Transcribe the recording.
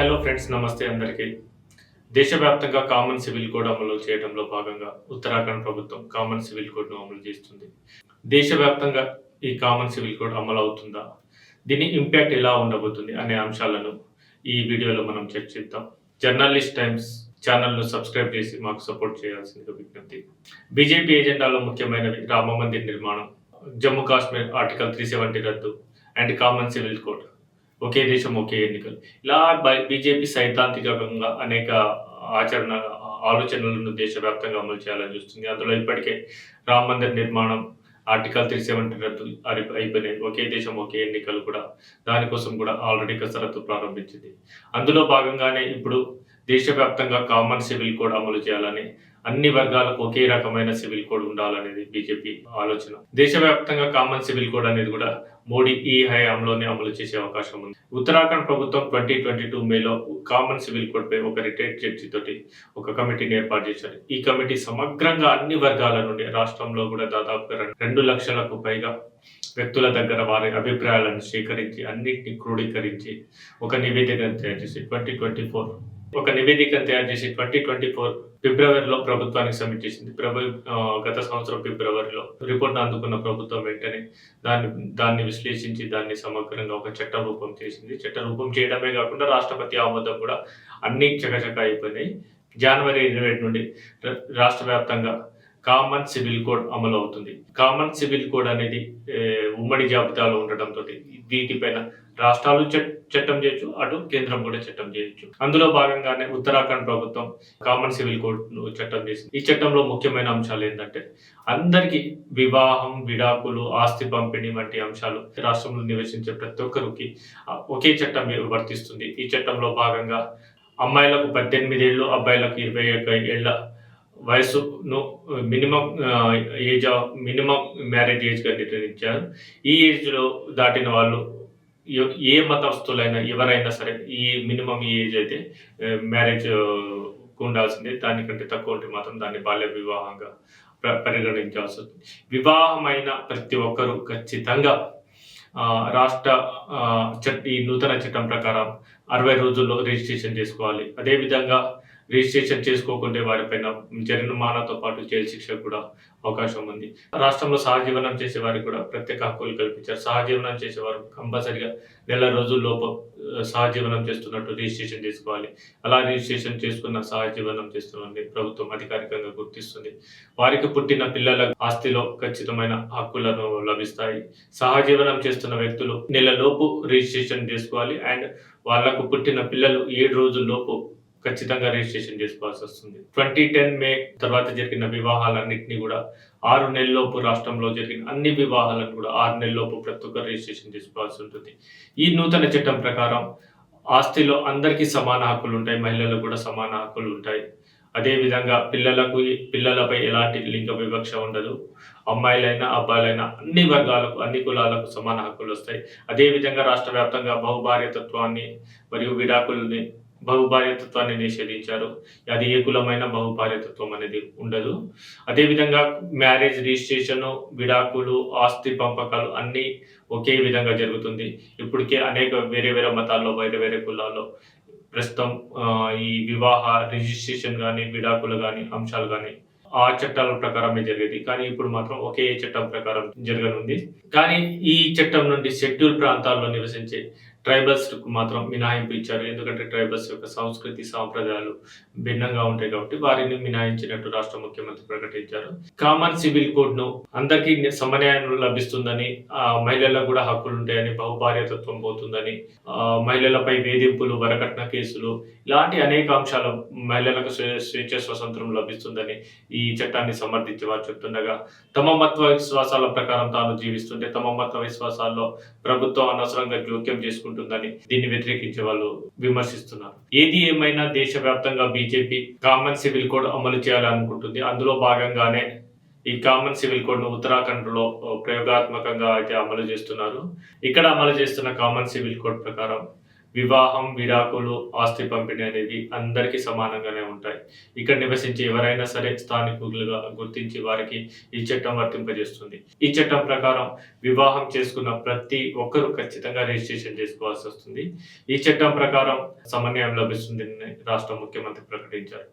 Hello friends నమస్తే అందరికీ. దేశవ్యాప్తంగా కామన్ సివిల్ కోడ్ అమలు చేయడంలో భాగంగా ఉత్తరాఖండ్ ప్రభుత్వం కామన్ సివిల్ కోడ్ను అమలు చేస్తుంది. దేశవ్యాప్తంగా ఈ కామన్ సివిల్ కోడ్ అమలు అవుతుందా? దీని ఇంపాక్ట్ ఎలా ఉండబోతుంది అనే అంశాలను ఈ వీడియోలో మనం చర్చిద్దాం. జర్నలిస్ట్ టైమ్స్ ఛానల్ను సబ్స్క్రైబ్ చేసి మాకు సపోర్ట్ చేయాల్సిందిగా విజ్ఞప్తి. బీజేపీ ఎజెండాలో ముఖ్యమైనవి రామ మందిర్ నిర్మాణం Jammu Kashmir article three seventy రద్దు అండ్ కామన్ సివిల్ కోడ్ ఒకే దేశం ఒకే ఎన్నికలు. ఇలా బై- బీజేపీ సైద్ధాంతికంగా అనేక ఆచరణ ఆలోచనలను దేశవ్యాప్తంగా అమలు చేయాలని చూస్తుంది. అందులో ఇప్పటికే రామ మందిర్ నిర్మాణం ఆర్టికల్ త్రీ సెవెంటీ రద్దు అరి- అయిపోయినాయి. ఒకే దేశం ఒకే ఎన్నికలు కూడా దానికోసం కూడా ఆల్రెడీ కసరత్తు ప్రారంభించింది. అందులో భాగంగానే ఇప్పుడు దేశవ్యాప్తంగా కామన్ సివిల్ కోడ్ అమలు చేయాలని అన్ని వర్గాలకు ఒకే రకమైన సివిల్ కోడ్ ఉండాలనేది బీజేపీ ఆలోచన. దేశవ్యాప్తంగా కామన్ సివిల్ కోడ్ అనేది కూడా మోడీ ఈ హయాంలోనే అమలు చేసే అవకాశం ఉంది. ఉత్తరాఖండ్ ప్రభుత్వం ట్వంటీ ట్వంటీ టూ మేలో కామన్ సివిల్ కోడ్ పై ఒక రిటైర్డ్ జడ్జి తోటి ఒక కమిటీని ఏర్పాటు చేశారు. ఈ కమిటీ సమగ్రంగా అన్ని వర్గాల నుండి రాష్ట్రంలో కూడా దాదాపుగా రెండు- లక్షలకు పైగా వ్యక్తుల దగ్గర వారి అభిప్రాయాలను స్వీకరించి అన్నింటినీ క్రోడీకరించి ఒక నివేదికను తయారు చేసి ట్వంటీ ట్వంటీ ఫోర్ ఒక నివేదికను తయారు చేసి ట్వంటీ ట్వంటీ ఫోర్ ఫిబ్రవరిలో ప్రభుత్వానికి సబ్మిట్ చేసింది. ప్రభు గత సంవత్సరం ఫిబ్రవరిలో రిపోర్ట్ అందుకున్న ప్రభుత్వం వెంటనే దాన్ని దాన్ని విశ్లేషించి దాన్ని సమగ్రంగా ఒక చట్ట రూపం చేసింది. చట్ట రూపం చేయడమే కాకుండా రాష్ట్రపతి ఆమోదం కూడా అన్ని చకచక అయిపోయినాయి. జనవరి ఇరవై ఏడు నుండి రాష్ట్ర వ్యాప్తంగా కామన్ సివిల్ కోడ్ అమలు అవుతుంది. కామన్ సివిల్ కోడ్ అనేది ఉమ్మడి జాబితాలో ఉండటంతో వీటిపైన రాష్ట్రాలు చట్- చట్టం చేయొచ్చు అటు కేంద్రం కూడా చట్టం చేయొచ్చు. అందులో భాగంగానే ఉత్తరాఖండ్ ప్రభుత్వం కామన్ సివిల్ కోడ్ చట్టం చేసింది. ఈ చట్టంలో ముఖ్యమైన అంశాలు ఏంటంటే అందరికీ వివాహం విడాకులు ఆస్తి పంపిణీ వంటి అంశాలు రాష్ట్రంలో నివసించే ప్రతి ఒక్కరికి ఒకే చట్టం వర్తిస్తుంది. ఈ చట్టంలో భాగంగా అమ్మాయిలకు పద్దెనిమిది ఏళ్ళు అబ్బాయిలకు ఇరవై ఒక ఏళ్ళ వయసును మినిమం ఏజ్ మినిమం మ్యారేజ్ ఏజ్గా నిర్ణయించారు. ఈ ఏజ్లో దాటిన వాళ్ళు ఏ మతస్థులైనా ఎవరైనా సరే ఈ మినిమం ఏజ్ అయితే మ్యారేజ్ ఉండాల్సిందే. దానికంటే తక్కువ ఉంటే మాత్రం దాన్ని బాల్య వివాహంగా పరిగణించాల్సి వస్తుంది. వివాహమైన ప్రతి ఒక్కరూ ఖచ్చితంగా ఆ, రాష్ట్ర ఆ, ఈ నూతన చట్టం ప్రకారం అరవై రోజుల్లో రిజిస్ట్రేషన్ చేసుకోవాలి. అదేవిధంగా రిజిస్ట్రేషన్ చేసుకోకుంటే వారిపైన జరిమానాతో పాటు జైలు శిక్ష కూడా అవకాశం ఉంది. రాష్ట్రంలో సహజీవనం చేసే వారికి కూడా ప్రత్యేక హక్కులు కల్పించారు. సహజీవనం చేసేవారు కంపల్సరిగా నెల రోజుల్లోపు సహజీవనం చేస్తున్నట్టు రిజిస్ట్రేషన్ చేసుకోవాలి. అలా రిజిస్ట్రేషన్ చేసుకున్న సహజీవనం చేస్తుంది ప్రభుత్వం అధికారికంగా గుర్తిస్తుంది. వారికి పుట్టిన పిల్లల ఆస్తిలో ఖచ్చితమైన హక్కులను లభిస్తాయి. సహజీవనం చేస్తున్న వ్యక్తులు నెలలోపు రిజిస్ట్రేషన్ చేసుకోవాలి. అండ్ వాళ్ళకు పుట్టిన పిల్లలు ఏడు రోజుల్లోపు ఖచ్చితంగా రిజిస్ట్రేషన్ చేసుకోవాల్సి వస్తుంది. ట్వంటీ టెన్ మే తర్వాత జరిగిన వివాహాలన్నింటినీ కూడా ఆరు నెలల్లోపు రాష్ట్రంలో జరిగిన అన్ని వివాహాలను కూడా ఆరు నెలల్లోపు ప్రతి ఒక్కరు రిజిస్ట్రేషన్ చేసుకోవాల్సి ఉంటుంది. ఈ నూతన చట్టం ప్రకారం ఆస్తిలో అందరికీ సమాన హక్కులు ఉంటాయి మహిళలకు కూడా సమాన హక్కులు ఉంటాయి. అదేవిధంగా పిల్లలకు పిల్లలపై ఎలాంటి లింగ వివక్ష ఉండదు. అమ్మాయిలైనా అబ్బాయిలైనా అన్ని వర్గాలకు అన్ని కులాలకు సమాన హక్కులు వస్తాయి. అదేవిధంగా రాష్ట్ర వ్యాప్తంగా బహుభార్యతత్వాన్ని మరియు విడాకుల్ని బహుభార్యతత్వాన్ని నిషేధించారు. అది ఏ కులమైన బహుభార్యతత్వం అనేది ఉండదు. అదేవిధంగా మ్యారేజ్ రిజిస్ట్రేషన్ విడాకులు ఆస్తి పంపకాలు అన్నీ ఒకే విధంగా జరుగుతుంది. ఇప్పటికే అనేక వేరే వేరే మతాల్లో వేరే వేరే కులాల్లో ప్రస్తుతం ఈ వివాహ రిజిస్ట్రేషన్ కానీ విడాకులు కానీ అంశాలు కానీ ఆ చట్టాల ప్రకారమే జరిగేది. కానీ ఇప్పుడు మాత్రం ఒకే చట్టం ప్రకారం జరగనుంది. కానీ ఈ చట్టం నుండి షెడ్యూల్ ప్రాంతాల్లో నివసించే ట్రైబల్స్కు మాత్రం మినహాయింపు ఇచ్చారు. ఎందుకంటే ట్రైబల్స్ యొక్క సంస్కృతి సాంప్రదాయాలు భిన్నంగా ఉంటాయి కాబట్టి వారిని మినహాయించినట్టు రాష్ట్ర ముఖ్యమంత్రి ప్రకటించారు. కామన్ సివిల్ కోడ్ను అందరికీ సమన్యాయం లభిస్తుందని ఆ, మహిళలకు కూడా హక్కులు ఉంటాయని బహుభార్యతత్వం పోతుందని ఆ, మహిళలపై వేధింపులు వరకట్న కేసులు ఇలాంటి అనేక అంశాలు మహిళలకు స్వే- స్వేచ్ఛ స్వతంత్రం లభిస్తుందని ఈ చట్టాన్ని సమర్థించే వారు చెప్తుండగా తమ మత విశ్వాసాల ప్రకారం తాను జీవిస్తుంటే తమ మత విశ్వాసాల్లో ప్రభుత్వం అనవసరంగా జోక్యం తీసుకుంటుందని దీన్ని వ్యతిరేకించే వాళ్ళు విమర్శిస్తున్నారు. ఏది ఏమైనా దేశవ్యాప్తంగా బీజేపీ కామన్ సివిల్ కోడ్ అమలు చేయాలనుకుంటుంది అందులో భాగంగానే ఈ కామన్ సివిల్ కోడ్ను ఉత్తరాఖండ్లో ప్రయోగాత్మకంగా అయితే అమలు చేస్తున్నారు. ఇక్కడ అమలు చేస్తున్న కామన్ సివిల్ కోడ్ ప్రకారం వివాహం విడాకులు ఆస్తి పంపిణీ అనేవి అందరికీ సమానంగానే ఉంటాయి. ఇక్కడ నివసించే ఎవరైనా సరే స్థానికులుగా గుర్తించి వారికి ఈ చట్టం వర్తింపజేస్తుంది. ఈ చట్టం ప్రకారం వివాహం చేసుకున్న ప్రతి ఒక్కరూ ఖచ్చితంగా రిజిస్ట్రేషన్ చేసుకోవాల్సి వస్తుంది. ఈ చట్టం ప్రకారం సమన్వయం లభిస్తుందని రాష్ట్ర ముఖ్యమంత్రి ప్రకటించారు.